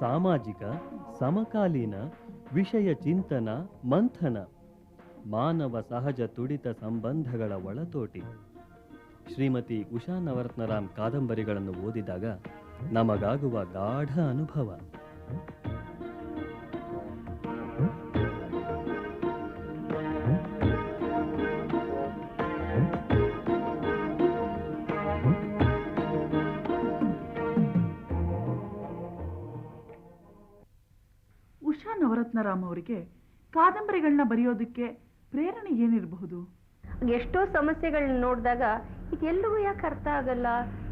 ಸಾಮಾಜಿಕ, ಸಮಕಾಲೀನ, ವಿಷಯ ಚಿಂತನ, ಮಂಥನ, ಮಾನವ ಸಹಜ ತುಡಿತ ಸಂಬಂಧಗಳ ಒಳತೋಟಿ. ಶ್ರೀಮತಿ ಉಷಾ ನವರತ್ನರಾಮ್ ಕಾದಂಬರಿಗಳನ್ನು ಓದಿದಾಗ ನಮಗಾಗುವ ಗಾಢ ಅನುಭವ. ನವರತ್ನರಾಮ್ ಅವರಿಗೆ ಕಾದಂಬರಿಗಳನ್ನ ಬರೆಯೋದಕ್ಕೆ ಪ್ರೇರಣೆ ಏನಿರಬಹುದು? ಎಷ್ಟೋ ಸಮಸ್ಯೆಗಳನ್ನ ನೋಡಿದಾಗ ಇದೆಲ್ಲರಿಗೂ ಯಾಕೆ ಅರ್ಥ ಆಗಲ್ಲ?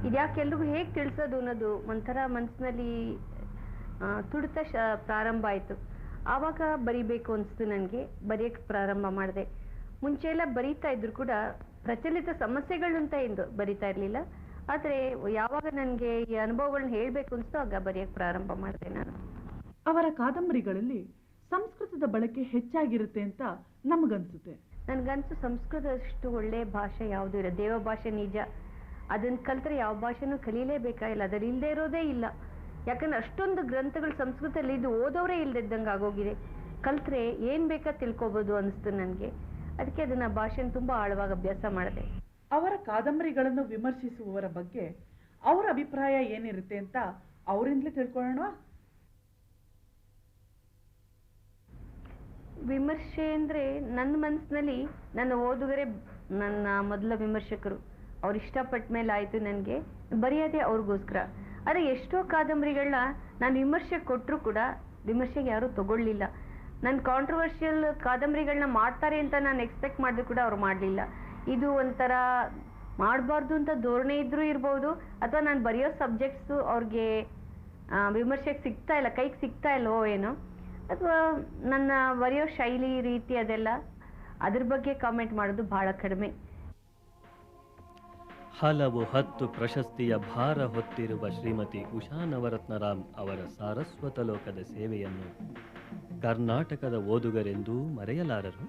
ಇದ್ಯಾಕೆ ಎಲ್ರಿಗೂ ಹೇಗೆ ತಿಳಿಸೋದು ಅನ್ನೋದು ಒಂಥರ ಮನಸ್ಸಿನಲ್ಲಿ ತುಡಿತ ಶ, ಪ್ರಾರಂಭ ಆಯಿತು. ಆವಾಗ ಬರಿಬೇಕು ಅನಿಸ್ತು ನನಗೆ ಬರೆಯೋಕ್ಕೆ ಪ್ರಾರಂಭ ಮಾಡಿದೆ. ಮುಂಚೆ ಎಲ್ಲ ಬರೀತಾ ಇದ್ರು ಕೂಡ ಪ್ರಚಲಿತ ಸಮಸ್ಯೆಗಳು ಅಂತ ಎಂದು ಬರಿತಾ ಇರಲಿಲ್ಲ. ಆದರೆ ಯಾವಾಗ ನನಗೆ ಈ ಅನುಭವಗಳನ್ನ ಹೇಳಬೇಕು ಅನಿಸ್ತೋ ಆಗ ಬರೆಯೋಕ್ಕೆ ಪ್ರಾರಂಭ ಮಾಡಿದೆ ನಾನು. ಅವರ ಕಾದಂಬರಿಗಳಲ್ಲಿ ಸಂಸ್ಕೃತದ ಬಳಕೆ ಹೆಚ್ಚಾಗಿರುತ್ತೆ ಅಂತ ನಮಗನ್ಸುತ್ತೆ. ನನಗನ್ಸು ಸಂಸ್ಕೃತದಷ್ಟು ಒಳ್ಳೆ ಭಾಷೆ ಯಾವುದೂ ಇಲ್ಲ. ದೇವ ಭಾಷೆ ನಿಜ. ಅದನ್ನ ಕಲ್ತ್ರೆ ಯಾವ ಭಾಷೆನೂ ಕಲೀಲೇಬೇಕಾಗಿಲ್ಲ. ಅದರ ಇಲ್ಲದೆ ಇರೋದೇ ಇಲ್ಲ. ಯಾಕಂದ್ರೆ ಅಷ್ಟೊಂದು ಗ್ರಂಥಗಳು ಸಂಸ್ಕೃತದಲ್ಲಿ ಇದು ಓದೋರೇ ಇಲ್ದಿದ್ದಂಗೆ ಆಗೋಗಿದೆ. ಕಲ್ತ್ರೆ ಏನು ಬೇಕಾ ತಿಳ್ಕೊಬೋದು ಅನಿಸ್ತು ನನಗೆ. ಅದಕ್ಕೆ ಅದನ್ನ ಭಾಷೆನ ತುಂಬ ಆಳವಾಗಿ ಅಭ್ಯಾಸ ಮಾಡಿದೆ. ಅವರ ಕಾದಂಬರಿಗಳನ್ನು ವಿಮರ್ಶಿಸುವವರ ಬಗ್ಗೆ ಅವರ ಅಭಿಪ್ರಾಯ ಏನಿರುತ್ತೆ ಅಂತ ಅವರಿಂದಲೇ ತಿಳ್ಕೊಳ್ಳೋಣ. ವಿಮರ್ಶೆ ಅಂದರೆ ನನ್ನ ಮನಸ್ಸಿನಲ್ಲಿ ನನ್ನ ಓದುಗರೇ ನನ್ನ ಮೊದಲ ವಿಮರ್ಶಕರು. ಅವ್ರು ಇಷ್ಟಪಟ್ಟ ಮೇಲೆ ಆಯಿತು ನನಗೆ ಬರೆಯೋದೇ ಅವ್ರಿಗೋಸ್ಕರ. ಆದರೆ ಎಷ್ಟೋ ಕಾದಂಬರಿಗಳನ್ನ ನಾನು ವಿಮರ್ಶೆ ಕೊಟ್ಟರು ಕೂಡ ವಿಮರ್ಶೆಗೆ ಯಾರೂ ತಗೊಳ್ಳಿಲ್ಲ. ನನ್ನ ಕಾಂಟ್ರವರ್ಷಿಯಲ್ ಕಾದಂಬರಿಗಳನ್ನ ಮಾಡ್ತಾರೆ ಅಂತ ನಾನು ಎಕ್ಸ್ಪೆಕ್ಟ್ ಮಾಡಿದ್ರು ಕೂಡ ಅವ್ರು ಮಾಡಲಿಲ್ಲ. ಇದು ಒಂಥರ ಮಾಡಬಾರ್ದು ಅಂತ ಧೋರಣೆ ಇದ್ರೂ ಇರ್ಬೋದು, ಅಥವಾ ನಾನು ಬರೆಯೋ ಸಬ್ಜೆಕ್ಟ್ಸು ಅವ್ರಿಗೆ ವಿಮರ್ಶೆಗೆ ಸಿಗ್ತಾ ಇಲ್ಲ, ಕೈಗೆ ಸಿಗ್ತಾ ಇಲ್ಲವೋ ಏನೋ. ಅಥವಾ ನನ್ನ ಬರೆಯೋ ಶೈಲಿ ರೀತಿ ಅದೆಲ್ಲ, ಅದ್ರ ಬಗ್ಗೆ ಕಾಮೆಂಟ್ ಮಾಡೋದು ಬಹಳ ಕಡಿಮೆ. ಹಲವು ಹತ್ತು ಪ್ರಶಸ್ತಿಯ ಭಾರ ಹೊತ್ತಿರುವ ಶ್ರೀಮತಿ ಉಷಾ ನವರತ್ನರಾಮ್ ಅವರ ಸಾರಸ್ವತ ಲೋಕದ ಸೇವೆಯನ್ನು ಕರ್ನಾಟಕದ ಓದುಗರೆಂದೂ ಮರೆಯಲಾರರು.